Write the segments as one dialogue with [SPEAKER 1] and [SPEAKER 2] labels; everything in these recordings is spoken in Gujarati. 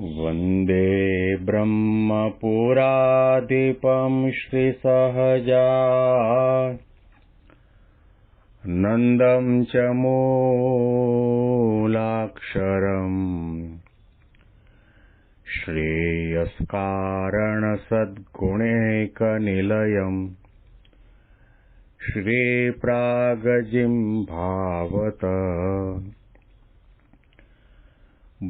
[SPEAKER 1] वन्दे ब्रह्मपुराधिपं श्रीसहजा नन्दं च मूलाक्षरम्। श्रेयस्कारणसद्गुणैकनिलयम्। श्रीप्रागजिं भावत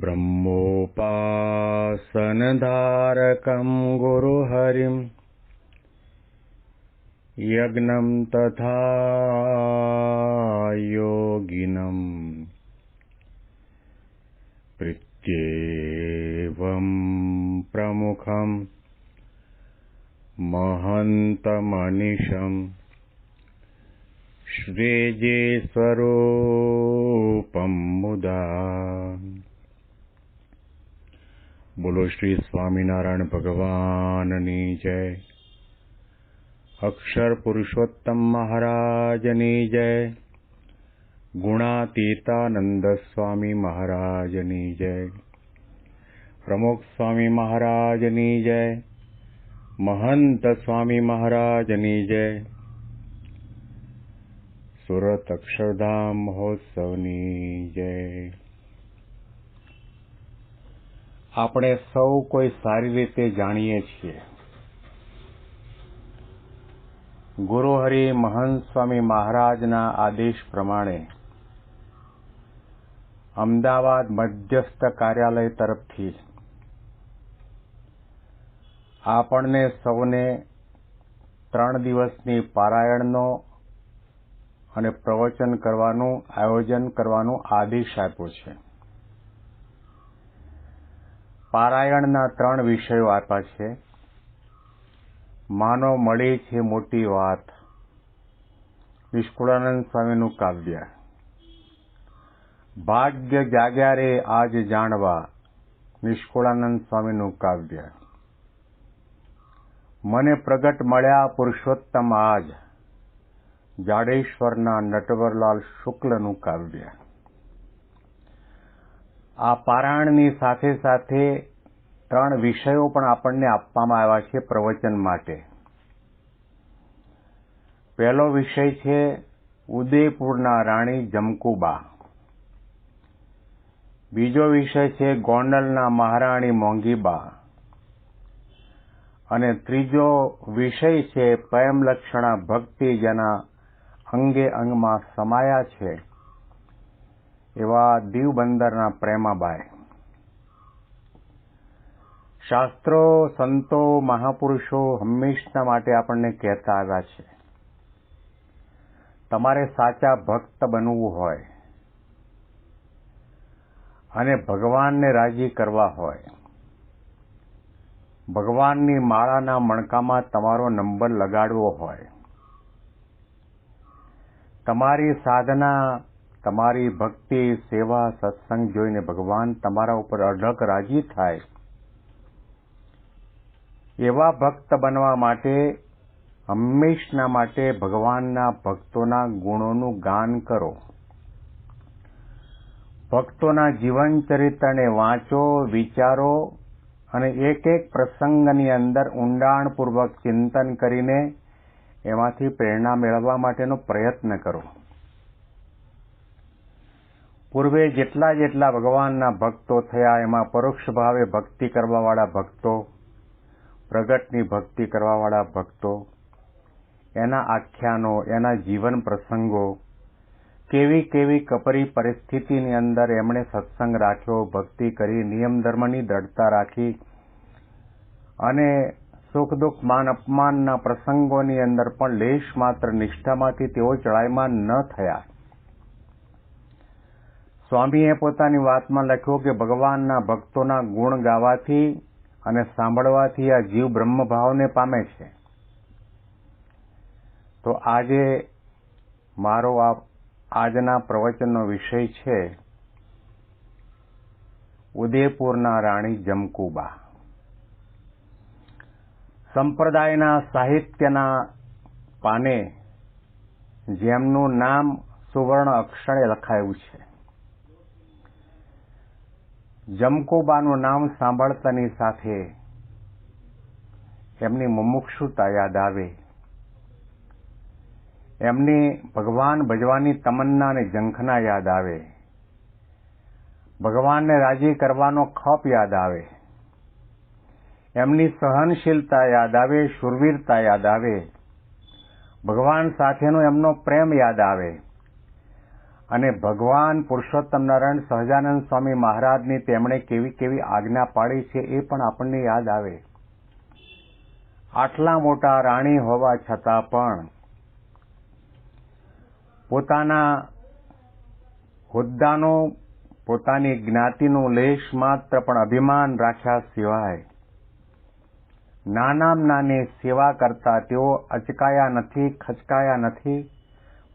[SPEAKER 1] ब्रह्मोपासनधारकं गुरुहरिम् यज्ञं तथा योगिनम् प्रत्येवं प्रमुखम् महन्तमनिशम् श्रेजे स्वरूपं मुदा બોલો શ્રી સ્વામિનારાયણ ભગવાનની જય. અક્ષર પુરુષોત્તમ મહારાજની જય. ગુણાતીતાનંદ સ્વામી મહારાજની જય. પ્રમુખ સ્વામી મહારાજની જય. મહંત સ્વામી મહારાજની જય. સુરત અક્ષરધામ મહોત્સવની જય. આપણે સૌ કોઈ સારી રીતે જાણીએ છીએ. ગુરુહરિ મહંત સ્વામી મહારાજના આદેશ પ્રમાણે અમદાવાદ મધ્યસ્થ કાર્યાલય તરફથી આપણને સૌને ત્રણ દિવસની પારાયણનો અને પ્રવચન કરવાનું, આયોજન કરવાનો આદેશ આપ્યો છે. પારાયણના ત્રણ વિષયો આપ્યા છે. માનો મળી છે મોટી વાત. નિષ્કુળાનંદ સ્વામીનું કાવ્ય. ભાગ્ય જાગ્યા રે આજ જાણવા નિષ્કુળાનંદ સ્વામીનું કાવ્ય. મને પ્રગટ મળ્યા પુરુષોત્તમ આજ જાડેશ્વરના નટવરલાલ શુક્લનું કાવ્ય. આ પારાયણની સાથે સાથે ત્રણ વિષયો પણ આપણને આપવામાં આવ્યા છે પ્રવચન માટે. પહેલો વિષય છે ઉદયપુરના રાણી જમકુબા. બીજો વિષય છે ગોંડલના મહારાણી મોંઘીબા. અને ત્રીજો વિષય છે પ્રેમલક્ષણા ભક્તિ જેના અંગે અંગમાં સમાયા છે. એવા દીવ બંદરના પ્રેમાબાઈ. શાસ્ત્રો, સંતો, મહાપુરુષો હંમેશના માટે આપણને કહેતા આવ્યા છે. તમારે સાચા ભક્ત બનવું હોય અને ભગવાનને રાજી કરવા હોય. ભગવાનની માળાના મણકામાં તમારો નંબર લગાડવો હોય. તમારી સાધના તમારી ભક્તિ, સેવા, સત્સંગ જોઈને ભગવાન તમારા ઉપર અઢળક રાજી થાય. એવા ભક્ત બનવા માટે, હંમેશના માટે ભગવાનના ભક્તોના ગુણોનું ગાન કરો. ભક્તોના જીવન ચરિત્રને વાંચો, વિચારો અને એક એક પ્રસંગની અંદર ઊંડાણપૂર્વક ચિંતન કરીને એમાંથી પ્રેરણા મેળવવા માટેનો પ્રયત્ન કરો. પૂર્વે જેટલા જેટલા ભગવાનના ભક્તો થયા, એમાં પરોક્ષ ભાવે ભક્તિ કરવાવાળા ભક્તો, પ્રગટની ભક્તિ કરવાવાળા ભક્તો, એના આખ્યાનો, એના જીવન પ્રસંગો, કેવી કેવી કપરી પરિસ્થિતિની અંદર એમણે સત્સંગ રાખ્યો, ભક્તિ કરી, નિયમ ધર્મની દ્રઢતા રાખી અને સુખ દુઃખ, માન અપમાનના પ્રસંગોની અંદર પણ લેશ માત્ર નિષ્ઠામાંથી તેઓ ચડાયમાન ન થયા. સ્વામીએ પોતાની વાતમાં લખ્યું કે ભગવાનના ભક્તોના ગુણ ગાવાથી અને સાંભળવાથી આ જીવ બ્રહ્મભાવને પામે છે. તો આજે મારો આ આજના પ્રવચનનો વિષય છે, ઉદયપુરના રાણી જમકુબા. સંપ્રદાયના સાહિત્યના પાને જેમનું નામ સુવર્ણ અક્ષરે લખાયું છે. જમકુબાનું નામ સાંભળતાની સાથે એમની મુમુક્ષુતા યાદ આવે. એમની ભગવાન ભજવાની તમન્ના અને ઝંખના યાદ આવે. ભગવાનને રાજી કરવાનો ખપ યાદ આવે. એમની સહનશીલતા યાદ આવે, શુરવીરતા યાદ આવે. ભગવાન સાથેનો એમનો પ્રેમ યાદ આવે. અને ભગવાન પુરુષોત્તમ નારાયણ સહજાનંદ સ્વામી મહારાજની તેમણે કેવી કેવી આજ્ઞા પાડી છે એ પણ આપણને યાદ આવે. આટલા મોટા રાણી હોવા છતાં પણ પોતાના હોદ્દાનો, પોતાની જ્ઞાતિનું લેશ માત્ર પણ અભિમાન રાખ્યા સિવાય નાનામાં નાની સેવા કરતા તેઓ અચકાયા નથી, ખચકાયા નથી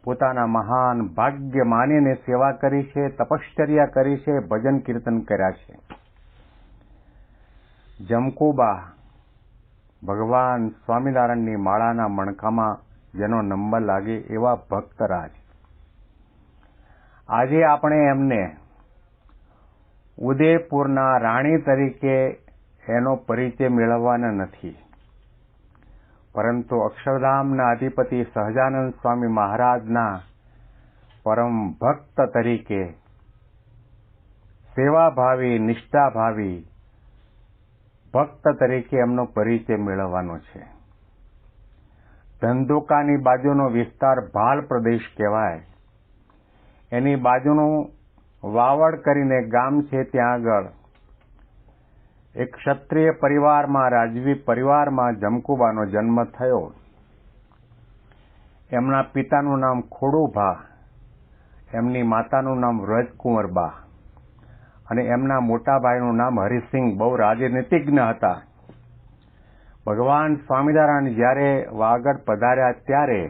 [SPEAKER 1] પોતાના મહાન ભાગ્ય માનીને સેવા કરી છે, તપશ્ચર્યા કરી છે, ભજન કીર્તન કર્યા છે. જમકુબા ભગવાન સ્વામિનારાયણની માળાના મણકામાં જેનો નંબર લાગે એવા ભક્તરાજ. આજે આપણે એમને ઉદયપુરના રાણી તરીકે એનો પરિચય મેળવવાના નથી. પરંતુ અક્ષરધામના અધિપતિ સહજાનંદ સ્વામી મહારાજના પરમ ભક્ત તરીકે સેવાભાવી, નિષ્ઠાભાવી ભક્ત તરીકે એમનો પરિચય મેળવવાનો છે. ધંધોકાની બાજુનો વિસ્તાર ભાલ પ્રદેશ કહેવાય. એની બાજુનું વાવડ કરીને ગામ છે ત્યાં આગળ. એક ક્ષત્રિય પરિવારમાં, રાજવી પરિવારમાં જમકુબાનો જન્મ થયો. એમના પિતાનું નામ ખોડુભા, એમની માતાનું નામ વ્રજકુંવરબા અને એમના મોટા ભાઈનું નામ હરિસિંહ બહુ રાજનીતિજ્ઞ હતા. ભગવાન સ્વામિનારાયણ જ્યારે વાગડ પધાર્યા ત્યારે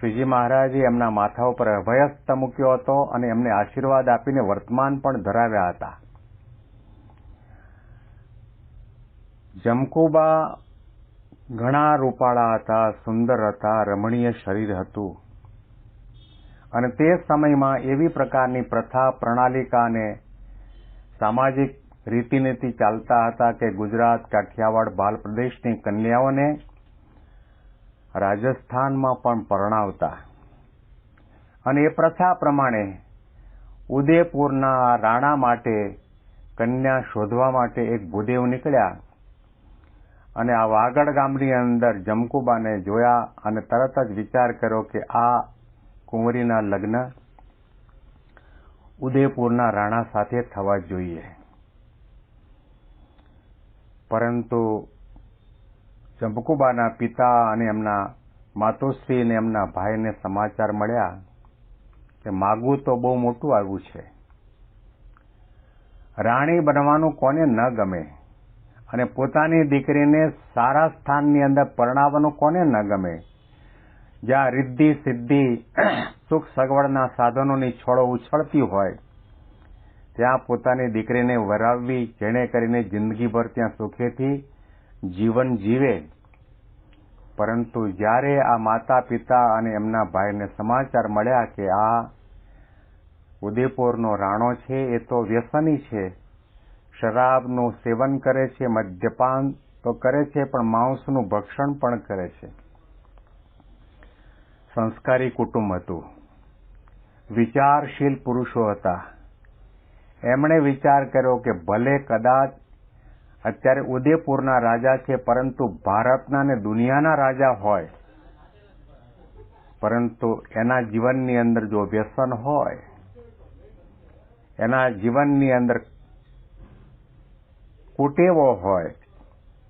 [SPEAKER 1] શ્રીજી મહારાજે એમના માથા ઉપર અભયસ્ત મૂક્યો હતો અને એમને આશીર્વાદ આપીને વર્તમાન પણ ધરાવ્યા હતા. જમકુબા ઘણા રૂપાળા હતા, સુંદર હતા, રમણીય શરીર હતું. અને તે સમયમાં એવી પ્રકારની પ્રથા, પ્રણાલિકા અને સામાજિક રીતિનીતિ ચાલતા હતા કે ગુજરાત, કાઠિયાવાડ બાલ પ્રદેશની કન્યાઓને રાજસ્થાનમાં પણ પરણાવતા. અને એ પ્રથા પ્રમાણે ઉદયપુરના રાણા માટે કન્યા શોધવા માટે એક ભૂદેવ નીકળ્યા. અને આ વાગડ ગામની અંદર જમકુબાને જોયા અને તરત જ વિચાર કર્યો કે આ કુંવરીના લગ્ન ઉદયપુરના રાણા સાથે થવા જોઈએ. પરંતુ જમકુબાના પિતા અને એમના માતોશ્રી અને એમના ભાઈને સમાચાર મળ્યા કે માગવું તો બહુ મોટું આવ્યું છે. રાણી બનવાનું કોને ન ગમે અને પોતાની દીકરીને સારા સ્થાનની અંદર પરણાવવાનું કોને ન ગમે? જ્યાં રિદ્ધિ, સિદ્ધિ, સુખ, સગવડના સાધનોની છોડો ઉછળતી હોય, ત્યાં પોતાની દીકરીને વરાવવી, જેણે કરીને જિંદગીભર ત્યાં સુખેથી જીવન જીવે. પરંતુ જ્યારે આ માતા, પિતા અને એમના ભાઈને સમાચાર મળ્યા કે આ ઉદયપુરનો રાણો છે, એ તો વ્યસની છે. શરાબનું સેવન કરે છે, મદ્યપાન તો કરે છે, પણ માંસનું ભક્ષણ પણ કરે છે. સંસ્કારી કુટુંબ હતું. વિચારશીલ પુરુષો હતા. એમણે વિચાર કર્યો કે ભલે કદાચ અત્યારે ઉદયપુરના રાજા છે, પરંતુ ભારતના ને દુનિયાના રાજા હોય. પરંતુ એના જીવનની અંદર જો વ્યસન હોય, એના જીવનની અંદર કુટેવો હોય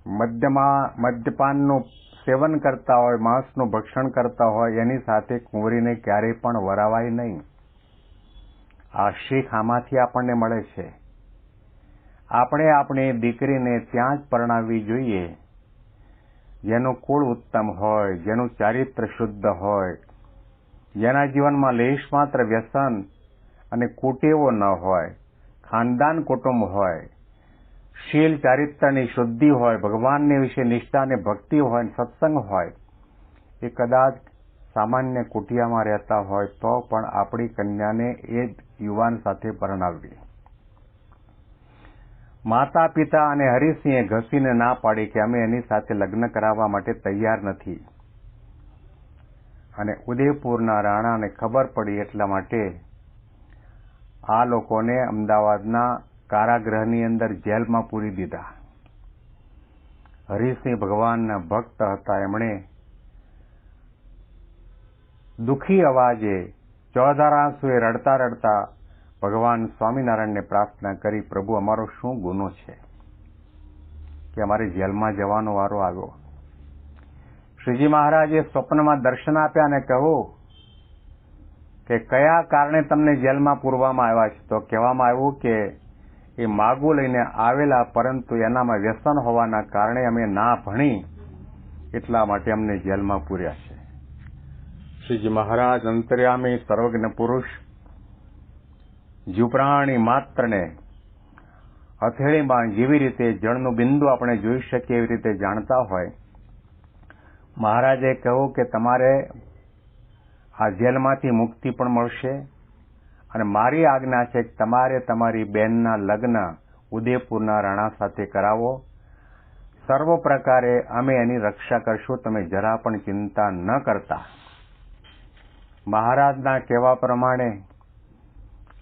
[SPEAKER 1] મદ્યમાં મદ્યપાનનું સેવન કરતા હોય, માંસનું ભક્ષણ કરતા હોય, એની સાથે કુંવરીને ક્યારેય પણ વરાવાય નહીં. આ શીખ આમાંથી આપણને મળે છે. આપણે આપણી દીકરીને ત્યાં જ પરણાવવી જોઈએ. જેનું કુળ ઉત્તમ હોય, જેનું ચારિત્ર શુદ્ધ હોય, જેના જીવનમાં લેશ માત્ર વ્યસન અને કુટેવો ન હોય, ખાનદાન કુટુંબ હોય શીલ ચારિત્રની શુદ્ધિ હોય, ભગવાનની વિશે નિષ્ઠા અને ભક્તિ હોય સત્સંગ હોય, એ કદાચ સામાન્ય કુટિયામાં રહેતા હોય તો પણ આપણી કન્યાને એ યુવાન સાથે પરણાવવી. માતા પિતા અને હરિસિંહે ઘસીને ના પાડી કે અમે એની સાથે લગ્ન કરાવવા માટે તૈયાર નથી. અને ઉદયપુરના રાણાને ખબર પડી એટલા માટે આ લોકોને અમદાવાદના કારાગૃહની અંદર જેલમાં પૂરી દીધા. હરિસિંહ ભગવાનના ભક્ત હતા. એમણે દુઃખી અવાજે ચોધારાંસુએ રડતા રડતા ભગવાન સ્વામિનારાયણને પ્રાર્થના કરી, પ્રભુ, અમારો શું ગુનો છે કે અમારે જેલમાં જવાનો વારો આવ્યો? શ્રીજી મહારાજે સ્વપ્નમાં દર્શન આપ્યા અને કહ્યું કે, કયા કારણે તમને જેલમાં પૂરવામાં આવ્યા છે? તો કહેવામાં આવ્યું કે એ માગું લઈને આવેલા, પરંતુ એનામાં વ્યસન હોવાના કારણે અમે ના ભણી એટલા માટે અમને જેલમાં પૂર્યા છે. શ્રીજી મહારાજ અંતર્યામી સર્વજ્ઞ પુરુષ, જીવપ્રાણી માત્રને હથેળીમાં જેવી રીતે જળનું બિંદુ આપણે જોઈ શકીએ એવી રીતે જાણતા હોય, મહારાજે કહ્યું કે તમારે આ જેલમાંથી મુક્તિ પણ મળશે અને મારી આજ્ઞા છે કે તમારે તમારી બેનના લગ્ન ઉદયપુરના રાણા સાથે કરાવો. સર્વ પ્રકારે અમે એની રક્ષા કરશું. તમે જરા પણ ચિંતા ન કરતા. મહારાજના કહેવા પ્રમાણે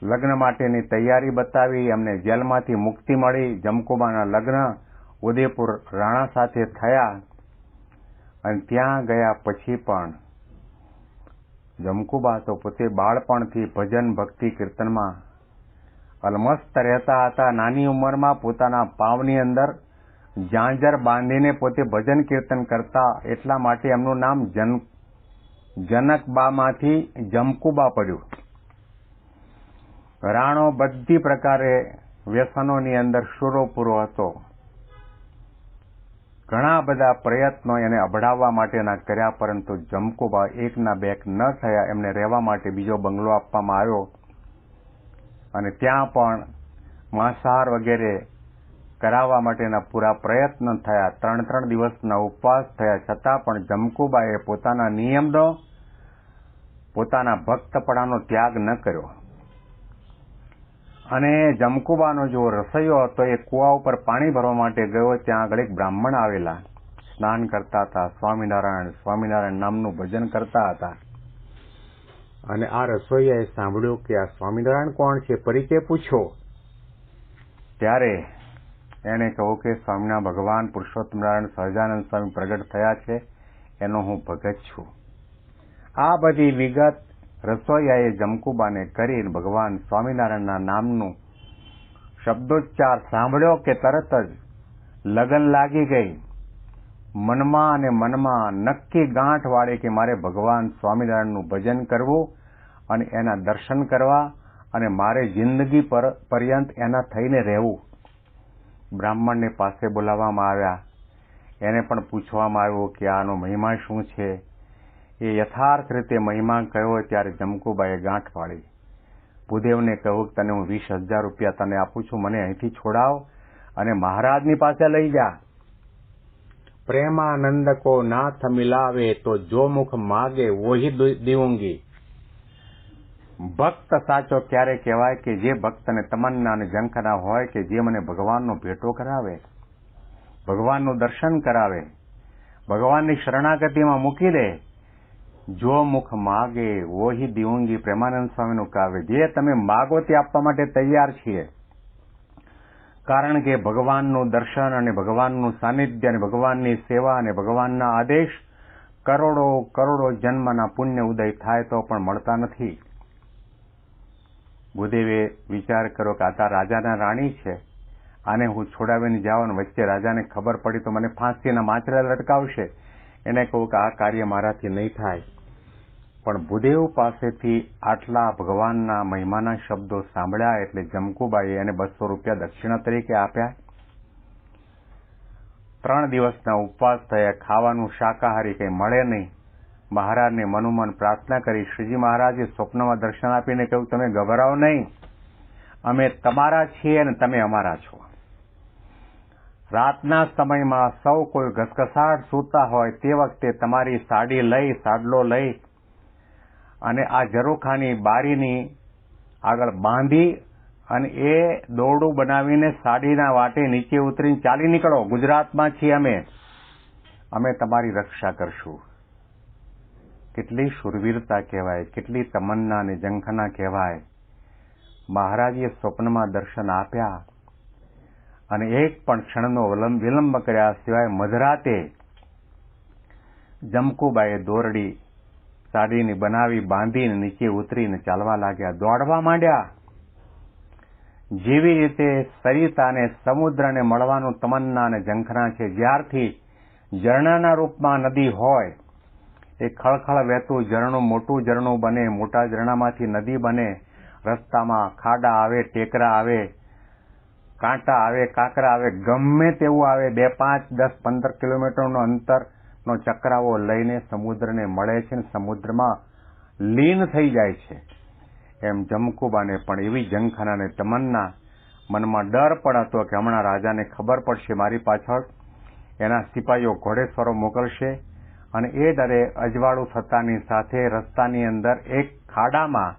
[SPEAKER 1] લગ્ન માટેની તૈયારી બતાવી, અમને જેલમાંથી મુક્તિ મળી. જમકુબાના લગ્ન ઉદયપુર રાણા સાથે થયા અને ત્યાં ગયા પછી પણ જમકુબા તો પોતે બાળપણથી ભજન, ભક્તિ, કીર્તનમાં અલમસ્ત રહેતા હતા. નાની ઉંમરમાં પોતાના પાવની અંદર જાંજર બાંધીને પોતે ભજન, કીર્તન કરતા એટલા માટે એમનું નામ જન, જનકબામાંથી જમકુબા પડ્યું. રાણો બધી પ્રકારે વ્યસનોની અંદર શૂરોપૂરો હતો. ઘણા બધા પ્રયત્નો એને અભડાવવા માટેના કર્યા, પરંતુ જમકોબા એકના બેક ન થયા, એમને રહેવા માટે બીજો બંગલો આપવામાં આવ્યો. અને ત્યાં પણ માંસાહાર વગેરે કરાવવા માટેના પૂરા પ્રયત્ન થયા. ત્રણ ત્રણ દિવસના ઉપવાસ થયા. છતાં પણ જમકુબાએ પોતાના નિયમનો, પોતાના ભક્તપણાનો ત્યાગ ન કર્યો. અને જમકુબાનો જો રસોઈયો હતો, એ કુવા ઉપર પાણી ભરવા માટે ગયો, ત્યાં આગળ એક બ્રાહ્મણ આવેલા. સ્નાન કરતા હતા, સ્વામિનારાયણ સ્વામિનારાયણ નામનું ભજન કરતા હતા. અને આ રસોઈયાએ સાંભળ્યું કે આ સ્વામિનારાયણ કોણ છે, પરિચય પૂછો. ત્યારે એણે કહ્યું કે સ્વામિના ભગવાન પુરુષોત્તમ નારાયણ સહજાનંદ સ્વામી પ્રગટ થયા છે, એનો હું ભગત છું. આ બધી વિગત રસોઈયાએ જમકુબાને કરીને ભગવાન સ્વામિનારાયણના નામનું શબ્દોચ્ચાર સાંભળ્યો કે તરત જ લગન લાગી ગઈ. મનમાં અને મનમાં નક્કી ગાંઠ વાળે કે મારે ભગવાન સ્વામિનારાયણનું ભજન કરવું અને એના દર્શન કરવા અને મારે જિંદગી પર, પર્યંત એના થઈને રહેવું. બ્રાહ્મણને પાસે બોલાવવામાં આવ્યા. એને પણ પૂછવામાં આવ્યું કે આનો મહિમા શું છે? એ યથાર્થ રીતે મહિમા કયો ત્યારે જમકુબાએ ગાંઠ પાડી. ભૂદેવને કહ્યું તને હું વીસ હજાર રૂપિયા તને આપું છું, મને અહીંથી છોડાવ અને મહારાજની પાસે લઈ જા. પ્રેમાનંદ કો નાથ મિલાવે તો જો મુખ માગે વોહી દીવુંગી ભક્ત સાચો ક્યારે કહેવાય કે જે ભક્તને તમન્ના અને ઝંખના હોય કે જે મને ભગવાનનો ભેટો કરાવે? ભગવાનનું દર્શન કરાવે? ભગવાનની શરણાગતિમાં મૂકી દે? જો મુખ માગે, વોહી દિવંગી પ્રેમાનંદ સ્વામીનું કાવ્ય. જે તમે માગો તે આપવા માટે તૈયાર છીએ. કારણ કે ભગવાનનું દર્શન અને ભગવાનનું સાનિધ્ય અને ભગવાનની સેવા અને ભગવાનના આદેશ કરોડો કરોડો જન્મના પુણ્ય ઉદય થાય તો પણ મળતા નથી. ભૂદેવે વિચાર કર્યો કે આ રાજાના રાણી છે. આને હું છોડાવીને જાઉં વચ્ચે રાજાને ખબર પડી તો મને ફાંસીના માછરા લટકાવશે. એને કહું કે આ કાર્ય મારાથી નહીં થાય. પણ ભૂદેવ પાસેથી આટલા ભગવાનના મહિમાના શબ્દો સાંભળ્યા એટલે જમકુબાઈએ એને બસો રૂપિયા દક્ષિણા તરીકે આપ્યા. ત્રણ દિવસના ઉપવાસ થયા, ખાવાનું શાકાહારી કંઈ મળે નહીં. મહારાજને મનોમન પ્રાર્થના કરી, શ્રીજી મહારાજે સ્વપ્નમાં દર્શન આપીને કહ્યું, તમે ગભરાઓ નહીં. અમે તમારા છીએ અને તમે અમારા છો. રાતના સમયમાં સૌ કોઈ ઘસઘસાટ સૂતા હોય તે વખતે તમારી સાડી લઈ, સાડલો લઈ અને આ ઝરૂખાની બારીની આગળ બાંધી અને એ દોરડું બનાવીને સાડીના વાટે નીચે ઉતરીને ચાલી નીકળો. ગુજરાતમાં છીએ અમે. અમે તમારી રક્ષા કરશું. કેટલી શુરવીરતા કહેવાય, કેટલી તમન્ના અને જંખના કહેવાય. મહારાજે સ્વપ્નમાં દર્શન આપ્યા અને એક પણ ક્ષણનો વિલંબ કર્યા સિવાય મધરાતે જમકુબાએ દોરડી સાડીની બનાવી બાંધીને નીચે ઉતરીને ચાલવા લાગ્યા. દોડવા માંડ્યા. જેવી રીતે સરિતાને સમુદ્રને મળવાનું તમન્ના અને ઝંખના છે, જ્યારથી ઝરણાના રૂપમાં નદી હોય, એ ખળખળ વહેતું ઝરણું, મોટું ઝરણું બને, મોટા ઝરણામાંથી નદી બને, રસ્તામાં ખાડા આવે, ટેકરા આવે, કાંટા આવે, કાંકરા આવે, ગમે તેવું આવે, બે પાંચ, દસ, પંદર કિલોમીટરનું અંતરનો ચક્રાવો લઈને સમુદ્રને મળે છે ને સમુદ્રમાં લીન થઈ જાય છે. એમ જમકુબાને પણ એવી જંખાનાને તમન્ના મનમાં ડર પણ હતો કે હમણાં રાજાને ખબર પડશે મારી પાછળ. એના સિપાહીઓ ઘોડેસવારો મોકલશે અને એ ડરે અજવાળું થતાની સાથે રસ્તાની અંદર એક ખાડામાં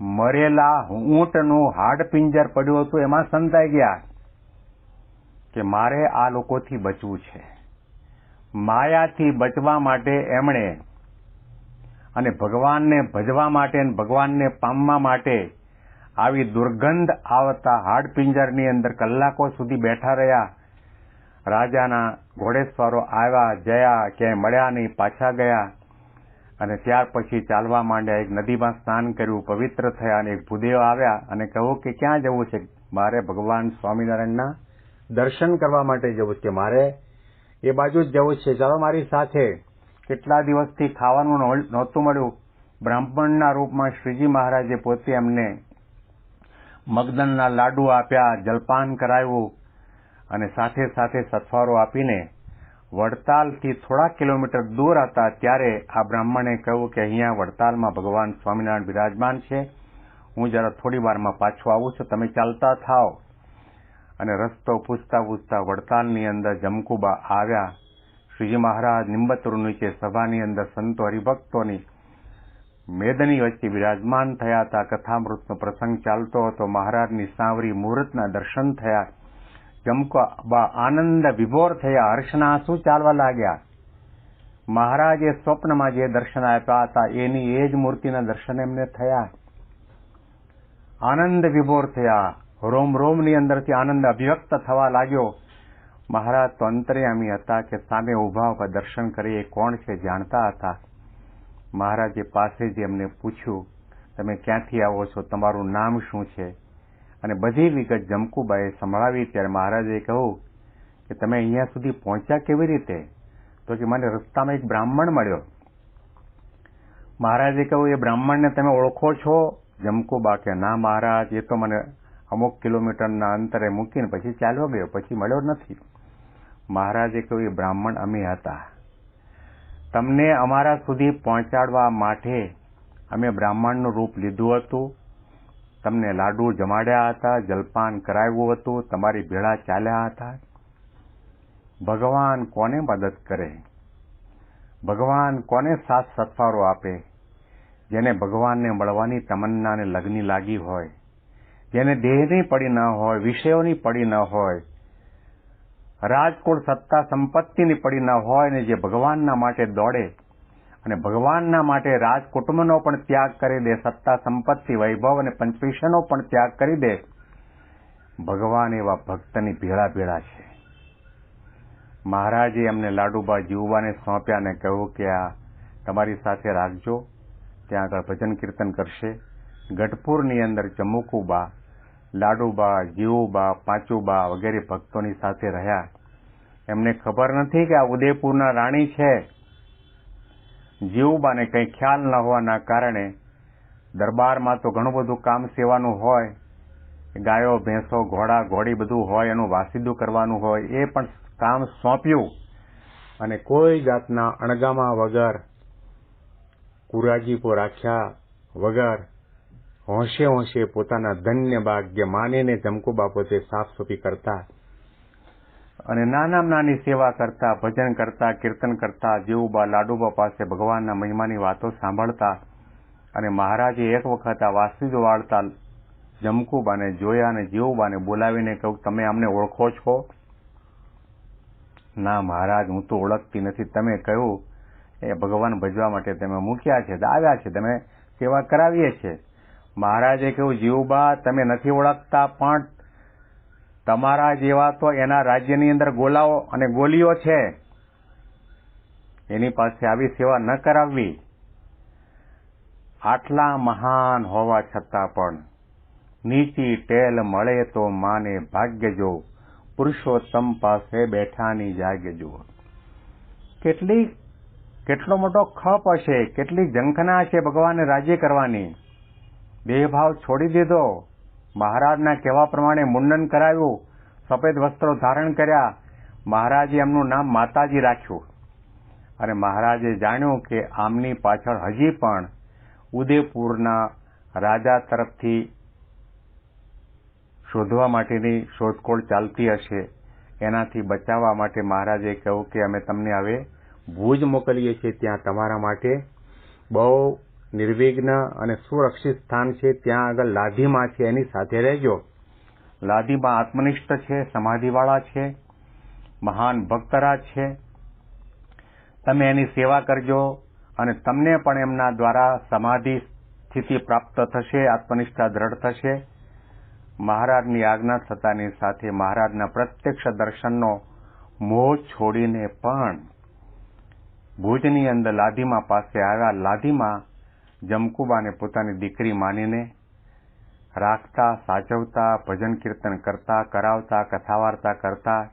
[SPEAKER 1] મરેલા ઊંટનું હાડપિંજર પડ્યું હતું. એમાં સંતાઈ ગયા કે મારે આ લોકોથી બચવું છે. માયાથી બચવા માટે એમણે અને ભગવાનને ભજવા માટે અને ભગવાનને પામવા માટે આવી દુર્ગંધ આવતા હાડપિંજરની અંદર કલાકો સુધી બેઠા રહ્યા. રાજાના ઘોડેસવારો આવ્યા, જયા, ક્યાંય મળ્યા નહીં, પાછા ગયા અને ત્યાર પછી ચાલવા માંડ્યા. એક નદીમાં સ્નાન કર્યું, પવિત્ર થયા અને એક ભૂદેવ આવ્યા અને કહ્યું કે ક્યાં જવું છે? મારે ભગવાન સ્વામિનારાયણના દર્શન કરવા માટે જવું છે મારે એ બાજુ જ જવું છે. ચાલો મારી સાથે કેટલા દિવસથી ખાવાનું નહોતું મળ્યું. બ્રાહ્મણના રૂપમાં શ્રીજી મહારાજે પોતે એમને મગદનના લાડુ આપ્યા, જલપાન કરાવ્યું અને સાથે સાથે સથવારો આપીને વડતાલથી થોડા કિલોમીટર દૂર હતા ત્યારે આ બ્રાહ્મણે કહ્યું કે અહીંયા વડતાલમાં ભગવાન સ્વામિનારાયણ બિરાજમાન છે. હું જરા થોડી વારમાં પાછો આવું છું. તમે ચાલતા થાઓ અને રસ્તો પૂછતા પૂછતા વડતાલની અંદર જમકુબા આવ્યા. શ્રીજી મહારાજ નિંબતરુ નીચે સભાની અંદર સંતો હરિભક્તોની મેદની વચ્ચે વિરાજમાન થયા હતા. કથામૃતનો પ્રસંગ ચાલતો હતો. મહારાજની સાંવરી મુહૂર્તના દર્શન થયા. જમકુબા આનંદ વિભોર થયા. હર્ષના આંસુ ચાલવા લાગ્યા. મહારાજે સ્વપ્નમાં જે દર્શન આપ્યા હતા, એની એ જ મૂર્તિના દર્શન એમને થયા. આનંદ વિભોર થયા. રોમ રોમની અંદરથી આનંદ અભિવ્યક્ત થવા લાગ્યો. મહારાજ, તો અંતર્યામી હતા કે સામે ઊભા ઊભા દર્શન કરી એ કોણ છે જાણતા હતા? મહારાજે પાસે જ એમને પૂછ્યું, તમે ક્યાંથી આવો છો? તમારું નામ શું છે? અને બધી વિગત જમકુબાએ સંભળાવી ત્યારે મહારાજે કહ્યું કે, તમે અહીંયા સુધી પહોંચ્યા કેવી રીતે? તો કે, મને રસ્તામાં એક બ્રાહ્મણ મળ્યો. મહારાજે કહ્યું, એ બ્રાહ્મણને તમે ઓળખો છો? જમકુબા કે, ના મહારાજ, એ તો મને અમુક કિલોમીટરના અંતરે મૂકીને પછી ચાલ્યો ગયો, પછી મળ્યો નથી. મહારાજે કહ્યું બ્રાહ્મણ અમે હતા. તમને અમારા સુધી પહોંચાડવા માટે અમે બ્રાહ્મણનું રૂપ લીધું હતું. તમને લાડુ જમાડ્યા હતા, જલપાન કરાવ્યું હતું, તમારી ભેળા ચાલ્યા હતા. ભગવાન કોને મદદ કરે? ભગવાન કોને સાથ સથવારો આપે? જેને ભગવાનને મળવાની તમન્નાને લગ્ની લાગી હોય જેને દેહની પડી ન હોય, વિષયોની પડી ન હોય રાજકોટ સત્તા સંપત્તિની પડી ન હોય ને જે ભગવાનના માટે દોડે અને ભગવાનના માટે રાજકુટુંબનો પણ ત્યાગ કરી દે, સત્તા સંપત્તિ વૈભવ અને પંચવિષયનો પણ ત્યાગ કરી દે, ભગવાન એવા ભક્તની ભેળા ભેળા છે. મહારાજે એમને લાડુબા જીવવાને સોંપ્યા અને કહ્યું કે આ તમારી સાથે રાખજો, ત્યાં આગળ ભજન કીર્તન કરશે. ગઢપુરની અંદર ચમુકુબા લાડુબા જીવુબા પાંચુબા વગેરે ભક્તોની સાથે રહ્યા. એમને ખબર નથી કે આ ઉદયપુરના રાણી છે. જીવુબાને કંઈ ખ્યાલ ન હોવાના કારણે દરબારમાં તો ઘણું બધું કામ સેવાનું હોય, ગાયો, ભેંસો, ઘોડા, ઘોડી બધું હોય, એનું વાસીદું કરવાનું હોય, એ પણ કામ સોંપ્યું. અને કોઈ જાતના અણગામા વગર, કુરાજીપો રાખ્યા વગર હોંશે હોંશે પોતાના ધન્ય ભાગ્ય માનીને જમકુબા સાફ સુફી કરતા અને નાનામાં નાની સેવા કરતા, ભજન કરતા, કીર્તન કરતા જેવુબા લાડુબા પાસે ભગવાનના મહિમાની વાતો સાંભળતા અને મહારાજે એક વખત આ વાસીદો વાળતા જમકુબાને જોયા અને જેવુબાને બોલાવીને કહ્યું, તમે અમને ઓળખો છો? ના મહારાજ, હું તો ઓળખતી નથી. તમે કહ્યું, એ ભગવાન ભજવા માટે તમે મૂક્યા છે આવ્યા છે, તમે સેવા કરાવીએ છીએ. મહારાજે કહ્યું જીવબા તમે નથી ઓળખતા, પણ તમારા જેવા તો એના રાજ્યની અંદર ગોલાઓ અને ગોલીઓ છે. એની પાસે આવી સેવા ન કરાવવી. આટલા મહાન હોવા છતાં પણ નીચી ટેલ મળે તો માને ભાગ્ય જો. પુરુષોત્તમ પાસે બેઠાની જાગે જુઓ. કેટલી, કેટલો મોટો ખપ હશે, કેટલી ઝંખના છે ભગવાનને રાજી કરવાની. દેહભાવ છોડી દીધો. મહારાજના કહેવા પ્રમાણે મુંડન કરાવ્યું સફેદ વસ્ત્રો ધારણ કર્યા. મહારાજે એમનું નામ માતાજી રાખ્યું. અને મહારાજે જાણ્યું કે આમની પાછળ હજી પણ ઉદયપુરના રાજા તરફથી શોધવા માટેની શોધખોળ ચાલતી હશે. એનાથી બચાવવા માટે મહારાજે કહ્યું કે અમે તમને હવે ભુજ મોકલીએ છીએ. ત્યાં તમારા માટે બહુ નિર્વિઘ્ન અને સુરક્ષિત સ્થાન છે, ત્યાં આગળ લાધીમાં છે, એની સાથે રહેજો. લાધીમાં આત્મનિષ્ઠ છે, સમાધિવાળા છે, મહાન ભક્તરાજ છે. તમે એની સેવા કરજો અને તમને પણ એમના દ્વારા સમાધિ સ્થિતિ પ્રાપ્ત થશે, આત્મનિષ્ઠા દ્રઢ થશે. મહારાજની આજ્ઞા થતાની સાથે મહારાજના પ્રત્યક્ષ દર્શનનો મોહ છોડીને પણ ભુજની અંદર લાધીમા પાસે આવ્યા. લાધીમાં જમકુબાને પોતાની દીકરી માનીને રાખતા, સાચવતા, ભજન કીર્તન કરતા, કરાવતા કથા વાર્તા કરતા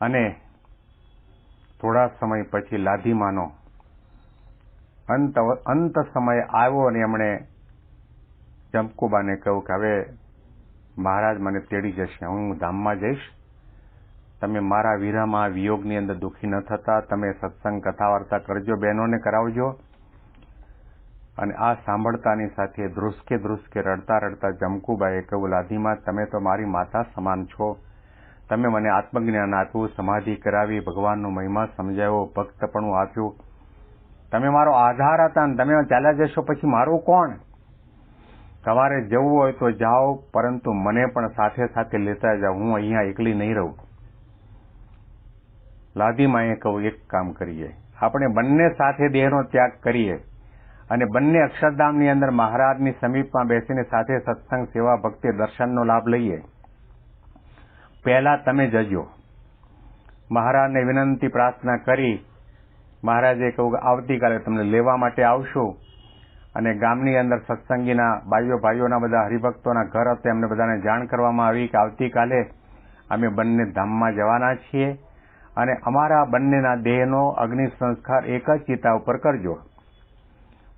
[SPEAKER 1] અને થોડા સમય પછી લાધીમાનો અંત અંત સમય આવ્યો અને એમણે જમકુબાને કહ્યું કે હવે મહારાજ મને તેડી જશે, હું ધામમાં જઈશ. તમે મારા વીરામાં વિયોગની અંદર દુઃખી ન થતા, તમે સત્સંગ કથા વાર્તા કરજો, બહેનોને કરાવજો. અને આ સાંભળતાની સાથે ધ્રુસકે ધ્રુસકે રડતા રડતા જમકુબાએ કહ્યું, લાધીમાં, તમે તો મારી માતા સમાન છો. તમે મને આત્મજ્ઞાન આપ્યું, સમાધિ કરાવી, ભગવાનનો મહિમા સમજાવ્યો ભક્તપણું આપ્યું. તમે મારો આધાર હતા અને તમે ચાલ્યા જશો, પછી મારું કોણ? તમારે જવું હોય તો જાઓ, પરંતુ મને પણ સાથે સાથે લેતા જાઓ. હું અહીંયા એકલી નહીં રહું. લાધીમાએ કહું એક કામ કરીએ. આપણે બંને સાથે દેહનો ત્યાગ કરીએ. અને બંને અક્ષરધામની અંદર મહારાજની સમીપમાં બેસીને સાથે સત્સંગ સેવા ભક્તિ દર્શનનો લાભ લઈએ. પહેલા તમે જજો. મહારાજને વિનંતી પ્રાર્થના કરી. મહારાજે કહ્યું આવતીકાલે તમને લેવા માટે આવશું અને ગામની અંદર સત્સંગીના ભાઈઓ ભાઈઓના બધા હરિભક્તોના ઘર હતા એમને બધાને જાણ કરવામાં આવી કે આવતીકાલે અમે બંને ધામમાં જવાના છીએ. અને અમારા બંનેના દેહનો અગ્નિ સંસ્કાર એક જ ચિતા ઉપર કરજો.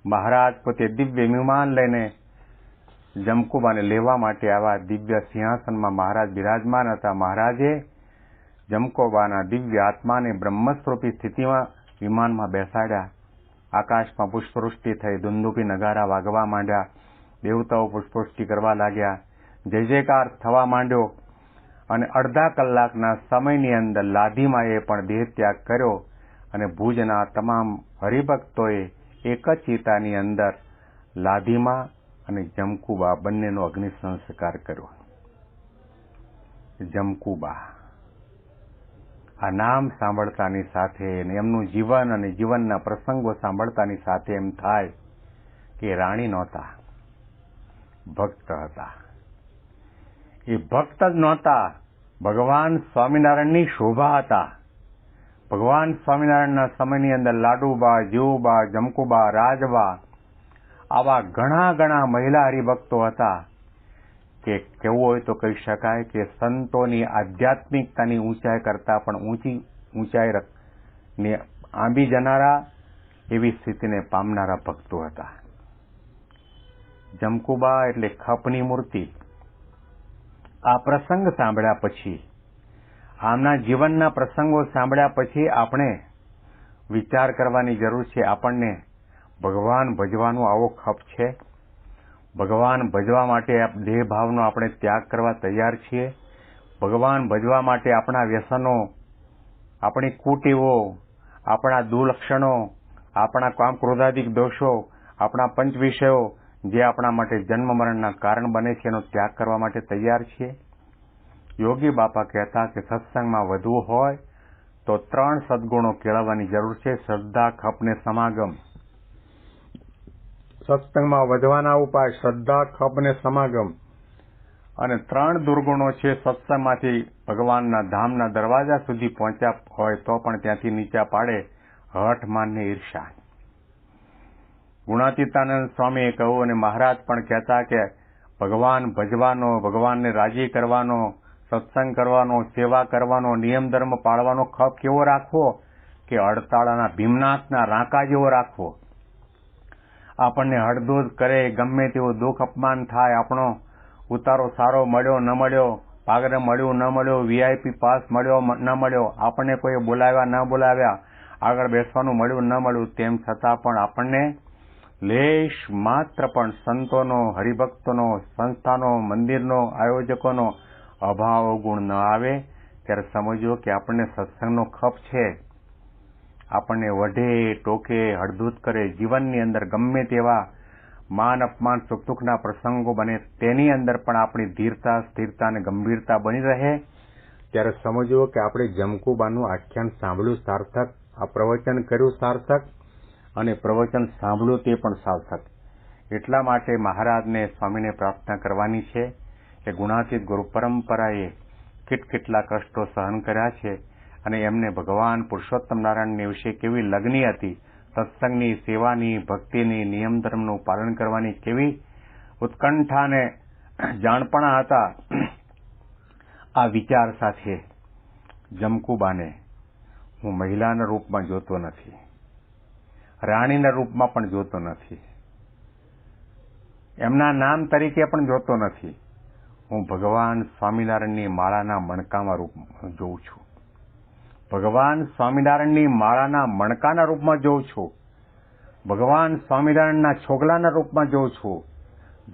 [SPEAKER 1] મહારાજ પોતે દિવ્ય વિમાન લઈને જમકુબાને લેવા માટે આવા દિવ્ય સિંહાસનમાં મહારાજ બિરાજમાન હતા. મહારાજે જમકોબાના દિવ્ય આત્માને બ્રહ્મસ્વરૂપી સ્થિતિમાં વિમાનમાં બેસાડ્યા. આકાશમાં પુષ્પવૃષ્ટિ થઈ ધુંધુપી નગારા વાગવા માંડ્યા, દેવતાઓ પુષ્પવૃષ્ટિ કરવા લાગ્યા. જય જયકાર થવા માંડ્યો અને અડધા કલાકના સમયની અંદર લાધીમાએ પણ દેહ ત્યાગ કર્યો અને ભુજના તમામ હરિભક્તોએ એક જ ચિતાની અંદર લાધીમા અને જમકુબા બંનેનો અગ્નિ સંસ્કાર કર્યો. જમકુબા. આ નામ સાંભળતાની સાથે એમનું જીવન અને જીવનના પ્રસંગો સાંભળતાની સાથે એમ થાય કે રાણી નહોતા, ભક્ત હતા. એ ભક્ત જ નહોતા, ભગવાન સ્વામિનારાયણની શોભા હતા. ભગવાન સ્વામિનારાયણના સમયની અંદર લાડુબા, જીવુબા, જમકુબા, રાજબા આવા ઘણા ઘણા મહિલા હરિભક્તો હતા કે કેવું હોય તો કહી શકાય કે સંતોની આધ્યાત્મિકતાની ઊંચાઈ કરતા પણ ઊંચી ઊંચાઈ ને આંબી જનારા એવી સ્થિતિને પામનારા ભક્તો હતા. જમકુબા એટલે ખપની મૂર્તિ. આ પ્રસંગ સાંભળ્યા પછી આમના જીવનના પ્રસંગો સાંભળ્યા પછી આપણે વિચાર કરવાની જરૂર છે. આપણને ભગવાન ભજવાનો આવો ખપ છે. ભગવાન ભજવા માટે દેહ ભાવનો આપણે ત્યાગ કરવા તૈયાર છીએ. ભગવાન ભજવા માટે આપણા વ્યસનો, આપણી કુટીઓ આપણા દુલક્ષણો આપણા કામ ક્રોધાધિક દોષો, આપણા પંચ વિષયો જે આપણા માટે જન્મ મરણના કારણ બને છે, એનો ત્યાગ કરવા માટે તૈયાર છીએ. યોગી બાપા કહેતા કે સત્સંગમાં વધવું હોય તો ત્રણ સદગુણો કેળવવાની જરૂર છે. શ્રદ્ધા, ખપ ને સમાગમ. સત્સંગમાં વધવાના ઉપાય શ્રદ્ધા, ખપ ને સમાગમ. અને ત્રણ દુર્ગુણો છે સત્સંગમાંથી ભગવાનના ધામના દરવાજા સુધી પહોંચ્યા હોય તો પણ ત્યાંથી નીચા પાડે હઠ માન ને ઈર્ષા. ગુણાતીતાનંદ સ્વામીએ કહ્યું અને મહારાજ પણ કહેતા કે ભગવાન ભજવાનો, ભગવાનને રાજી કરવાનો સત્સંગ કરવાનો, સેવા કરવાનો, નિયમ ધર્મ પાળવાનો ખપ કેવો રાખવો કે અડતાળાના ભીમનાથના રાંકા જેવો રાખવો? આપણને હળદૂત કરે, ગમે તેવો દુઃખ અપમાન થાય, આપણો ઉતારો સારો મળ્યો, ન મળ્યો પાગરે મળ્યું, ન મળ્યો વીઆઈપી પાસ મળ્યો ન મળ્યો, આપણને કોઈ બોલાવ્યા, ન બોલાવ્યા, આગળ બેસવાનું મળ્યું, ન મળ્યું, તેમ છતાં પણ આપણને લેશ માત્ર પણ સંતોનો, હરિભક્તોનો, સંસ્થાનો, મંદિરનો, આયોજકોનો અભાવ ગુણ ન આવે, ત્યારે સમજો કે આપણને સત્સંગનો ખપ છે. આપણને વઢે ટોકે, હળદૂત કરે, જીવનની અંદર ગમે તેવા માન, અપમાન, સુખ દુઃખના પ્રસંગો બને, તેની અંદર પણ આપણી ધીરતા, સ્થિરતા અને ગંભીરતા બની રહે. ત્યારે સમજવું કે આપણે જમકુબાનું આખ્યાન સાંભળ્યું સાર્થક આ પ્રવચન કર્યું સાર્થક અને પ્રવચન સાંભળ્યું તે પણ સાર્થક. એટલા માટે મહારાજને સ્વામીને પ્રાર્થના કરવાની છે. કે ગુણાતીત ગુરુ પરંપરાએ કેટ કેટલા કષ્ટો સહન કર્યા છે અને એમને ભગવાન પુરુષોત્તમ નારાયણને વિશે કેવી લગ્ની હતી, સત્સંગની સેવાની, ભક્તિની નિયમ ધર્મનું પાલન કરવાની કેવી ઉત્કંઠા અને જાણપણા હતા, આ વિચાર સાથે જમકુબાને હું મહિલાના રૂપમાં જોતો નથી, રાણીના રૂપમાં પણ જોતો નથી, એમના નામ તરીકે પણ જોતો નથી. હું ભગવાન સ્વામિનારાયણની માળાના મણકામાં રૂપ જોઉં છું. ભગવાન સ્વામિનારાયણની માળાના મણકાના રૂપમાં જોઉં છું. ભગવાન સ્વામિનારાયણના છોગલાના રૂપમાં જોઉં છું.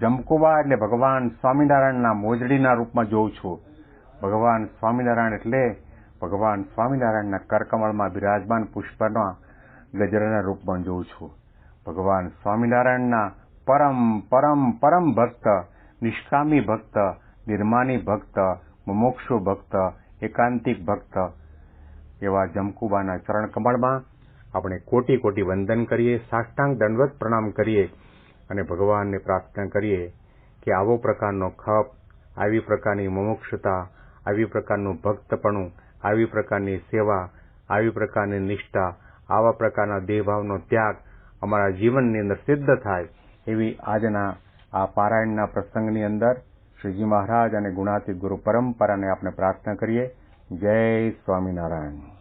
[SPEAKER 1] જમકુબા એટલે ભગવાન સ્વામિનારાયણના મોજડીના રૂપમાં જોઉં છું. ભગવાન સ્વામિનારાયણ એટલે ભગવાન સ્વામિનારાયણના કરકમળમાં બિરાજમાન પુષ્પના ગજરાના રૂપમાં જોઉં છું. ભગવાન સ્વામિનારાયણના પરમ પરમ પરમ ભક્ત, નિષ્કામી ભક્ત નિર્માની ભક્ત, મુમુક્ષુ ભક્ત, એકાંતિક ભક્ત એવા જમકુબાના ચરણ કમળમાં આપણે કોટી કોટી વંદન કરીએ, સાષ્ટાંગ દંડવત પ્રણામ કરીએ અને ભગવાનને પ્રાર્થના કરીએ કે આવો પ્રકારનો ખપ, આવી પ્રકારની મુમુક્ષતા, આવી પ્રકારનું ભક્તપણું, આવી પ્રકારની સેવા, આવી પ્રકારની નિષ્ઠા, આવા પ્રકારના દેહભાવનો ત્યાગ અમારા જીવનની અંદર સિદ્ધ થાય એવી આજના આ પારાયણના પ્રસંગની અંદર શ્રીજી મહારાજ અને ગુણાતીત ગુરુ પરંપરાને આપણે પ્રાર્થના કરીએ. જય સ્વામિનારાયણ.